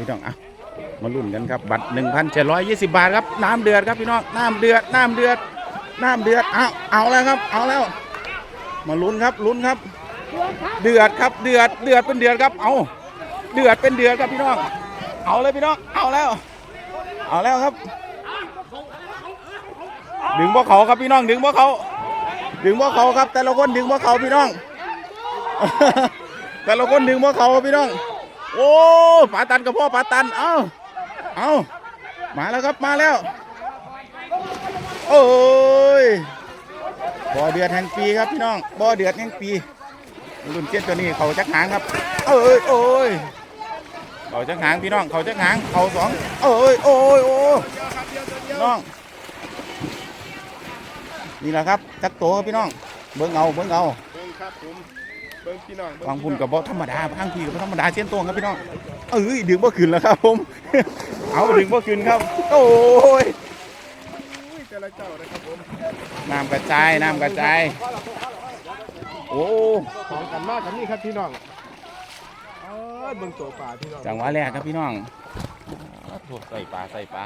พี่น้องอะมาลุ้นกันครับบัตร1,720 บาทครับน้ำเดือดครับพี่น้องน้ำเดือดน้ำเดือดน้ำเดือดเอาเอาแล้วครับ เอาแล้ว มาลุ้นครับลุ้นครับ เดือดครับเดือดเดือดเป็นเดือดครับ เอาเดือดเป็นเดือดครับพี่น้อง เอาเลยพี่น้องเอาแล้ว เอาแล้วครับ ดึงพวกเขาครับพี่น้องดึงพวกเขา ดึงพวกเขาครับ แต่ละคนดึงพวกเขาพี่น้อง แต่ละคนดึงพวกเขาพี่น้อง โอ้ปาตันกับพ่อปาตัน เอ้า เอ้า มาแล้วครับมาแล้ว โอ้ยบ่อเดือดแห่งปีครับพี่น้องบ่อเดือดแห่งปีรุ่นเจ็ดตัวนี้เขาจักหางครับ เอ้ยโอ้ยเขาจักหางพี่น้องเขาจักหางเขาสองเอ้ยโอ้ยโอ้ยน้องนี่แหละครับจักโตครับพี่น้อง เบิ้งเอาเบิ้งเอาเบิ้งครับผม เบิ้งพี่น้องเงบางพุ่นกับบ่ธรรมดาบางทีกับบ่ธรรมดาเช่นตัวครับพี่น้องเอ้ยดึงบ่ขึ้นแล้วครับผม เอาดึงบ่ขึ้นครับ โอ้ยอุ้ยแต่ละเจ้านะครับผมน้ำกระจายน้ำกระจายโอ้ของกันมากกันนี่ครับพี่น้องเอ้ยเบิ้งตัวป่าพี่น้องจังหวะแรกครับพี่น้องโอ้โหใส่ปลาใส่ปลา